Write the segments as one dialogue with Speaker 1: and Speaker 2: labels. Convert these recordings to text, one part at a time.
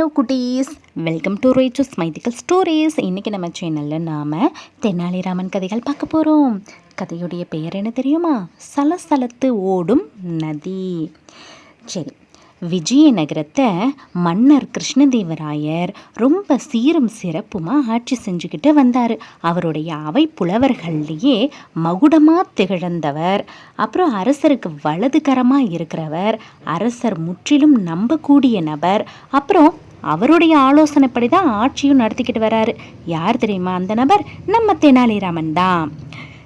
Speaker 1: Hello குட்டீஸ் welcome to ரேச்சஸ் mythical stories இன்றைக்கி நம்ம சேனலில் நாம் தெனாலிராமன் கதைகள் பார்க்க போகிறோம் கதையுடைய பெயர் என்ன தெரியுமா? சலசலத்து ஓடும் நதி. சரி விஜயநகரத்தை மன்னர் கிருஷ்ணதேவராயர் ரொம்ப சீரும் சிறப்புமாக ஆட்சி செஞ்சுக்கிட்டு வந்தார். அவருடைய அவை புலவர்கள்லேயே மகுடமாக திகழ்ந்தவர். அப்புறம் அரசருக்கு வலதுகரமாக இருக்கிறவர். அரசர் முற்றிலும் நம்பக்கூடிய நபர். அப்புறம் அவருடைய ஆலோசனைப்படி தான் ஆட்சியும் நடத்திக்கிட்டு வராரு. யார் தெரியுமா? அந்த நபர் நம்ம தெனாலிராமன் தான்.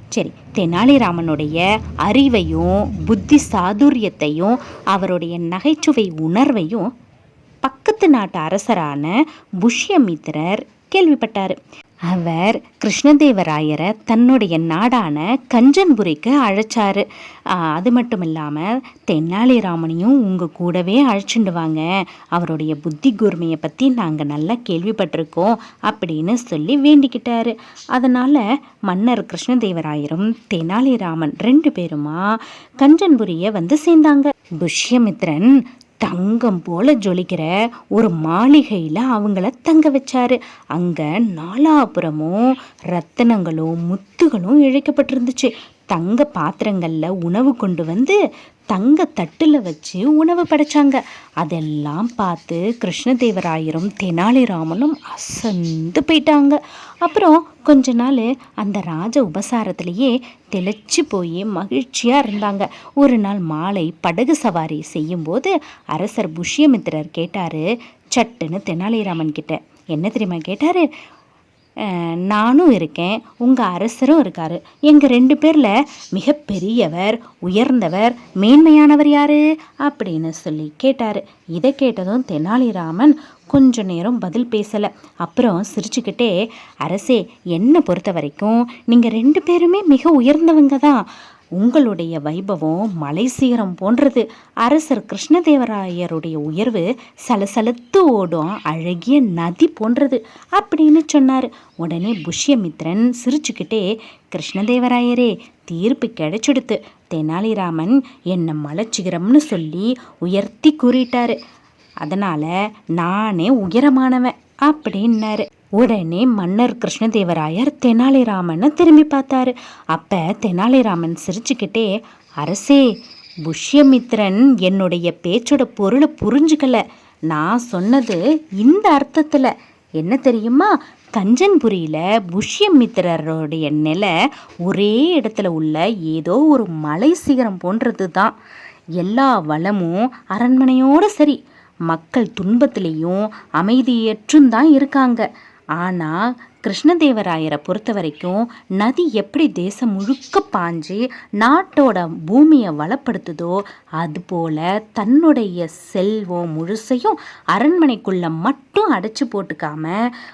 Speaker 1: சரி தெனாலிராமனுடைய அறிவையும் புத்தி சாதுரியத்தையும் அவருடைய நகைச்சுவை உணர்வையும் பக்கத்து நாட்டு அரசரான புஷ்யமித்திரர் கேள்விப்பட்டார். அவர் கிருஷ்ணதேவராயரை தன்னுடைய நாடான கஞ்சன்புரிக்கு அழைச்சாரு. அது மட்டும் இல்லாமல் தென்னாலிராமனையும் உங்கள் கூடவே அழைச்சிட்டு வாங்க அவருடைய புத்தி கூர்மையை பற்றி நாங்கள் நல்லா கேள்விப்பட்டிருக்கோம் அப்படின்னு சொல்லி வேண்டிக்கிட்டாரு. அதனால் மன்னர் கிருஷ்ணதேவராயரும் தெனாலிராமன் ரெண்டு பேருமா கஞ்சன்புரியை வந்து சேர்ந்தாங்க. புஷ்யமித்ரன் தங்கம் போல ஜொலிக்கிற ஒரு மாளிகையில் அவங்கள தங்க வச்சாரு. அங்கே நாலாபுரமும் ரத்தனங்களும் முத்துகளும் இழைக்கப்பட்டிருந்துச்சு. தங்க பாத்திரங்களில் உணவு கொண்டு வந்து தங்க தட்டில் வச்சு உணவு படைச்சாங்க. அதெல்லாம் பார்த்து கிருஷ்ணதேவராயரும் தெனாலிராமனும் அசந்து போயிட்டாங்க. அப்புறம் கொஞ்ச நாள் அந்த ராஜ உபசாரத்திலேயே தெளிச்சு போய் மகிழ்ச்சியாக இருந்தாங்க. ஒரு நாள் மாலை படகு சவாரி செய்யும்போது அரசர் புஷ்யமித்திரர் கேட்டார் சட்டுன்னு தெனாலிராமன் கிட்ட. என்ன தெரியுமா கேட்டார்? நானும் இருக்கேன். உங்கள் அரசரும் இருக்கார். எங்கள் ரெண்டு பேரில் மிகப்பெரியவர் உயர்ந்தவர் மேன்மையானவர் யார்? அப்படின்னு சொல்லி கேட்டார். இதை கேட்டதும் தெனாலிராமன் கொஞ்ச நேரம் பதில் பேசலை. அப்புறம் சிரிச்சுக்கிட்டே அரசே என்னை பொறுத்த வரைக்கும் நீங்கள் ரெண்டு பேருமே மிக உயர்ந்தவங்க தான். உங்களுடைய வைபவம் மலை சீரம் போன்றது. அரசர் கிருஷ்ணதேவராயருடைய உயர்வு சலசலத்து ஓடும் அழகிய நதி போன்றது அப்படின்னு சொன்னார். உடனே புஷ்யமித்ரன் சிரிச்சுக்கிட்டே கிருஷ்ணதேவராயரே தீர்ப்பு கிடைச்சிடுத்து. தெனாலிராமன் என்னை மலைச்சிகரம்னு சொல்லி உயர்த்தி கூறிட்டாரு. அதனால் நானே உயரமானவன் அப்படின்னாரு. உடனே மன்னர் கிருஷ்ணதேவராயர் தெனாலிராமனை திரும்பி பார்த்தாரு. அப்போ தெனாலிராமன் சிரிச்சுக்கிட்டே அரசே புஷ்யமித்ரன் என்னுடைய பேச்சோட பொருளை புரிஞ்சுக்கல. நான் சொன்னது இந்த அர்த்தத்தில். என்ன தெரியுமா? கஞ்சன்புரியில் புஷ்யமித்திரருடைய நிலை ஒரே இடத்துல உள்ள ஏதோ ஒரு மலை சிகரம் போன்றது தான் எல்லா வளமும் அரண்மனையோடு சரி. மக்கள் துன்பத்திலையும் அமைதியற்றும் தான் இருக்காங்க. ஆனால் கிருஷ்ணதேவராயரை பொறுத்த வரைக்கும் நதி எப்படி தேசம் முழுக்க பாஞ்சு நாட்டோட பூமியை வளப்படுத்துதோ அதுபோல் தன்னுடைய செல்வம் முழுசையும் அரண்மனைக்குள்ளே மட்டும் அடைச்சி போட்டுக்காம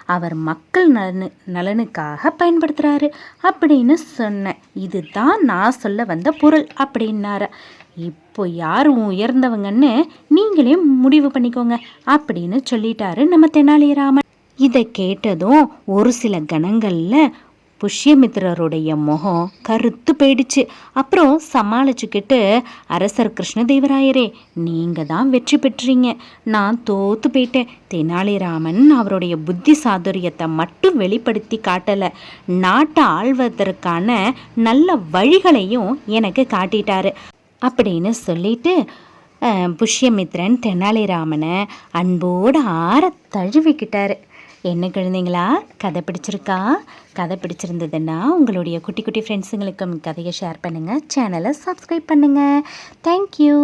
Speaker 1: அவர் மக்கள் நலனு நலனுக்காக பயன்படுத்துகிறாரு அப்படின்னு சொன்னேன் இதுதான் நான் சொல்ல வந்த பொருள் அப்படின்னார. இப்போ யார் உயர்ந்தவங்கன்னு நீங்களே முடிவு பண்ணிக்கோங்க அப்படின்னு சொல்லிட்டாரு நம்ம தெனாலிராமன். இதை கேட்டதும் ஒரு சில கணங்களில் புஷ்யமித்ரருடைய முகம் கருத்து போயிடுச்சு. அப்புறம் சமாளிச்சுக்கிட்டு அரசர் கிருஷ்ணதேவராயரே நீங்கள் தான் வெற்றி பெற்றீங்க. நான் தோத்து போயிட்டேன். தெனாலிராமன் அவருடைய புத்தி சாதுரியத்தை மட்டும் வெளிப்படுத்தி காட்டலை. நாட்டை ஆள்வதற்கான நல்ல வழிகளையும் எனக்கு காட்டிட்டாரு. அப்படின்னு சொல்லிட்டு புஷ்யமித்ரன் தெனாலிராமனை அன்போடு ஆற தழுவிக்கிட்டாரு. என்ன குழந்தைங்களா? கதை பிடிச்சிருக்கா? கதை பிடிச்சிருந்ததுன்னா உங்களுடைய குட்டி குட்டி ஃப்ரெண்ட்ஸுங்களுக்கும் கதையை ஷேர் பண்ணுங்கள் சேனலை சப்ஸ்கிரைப் பண்ணுங்கள் தேங்க்யூ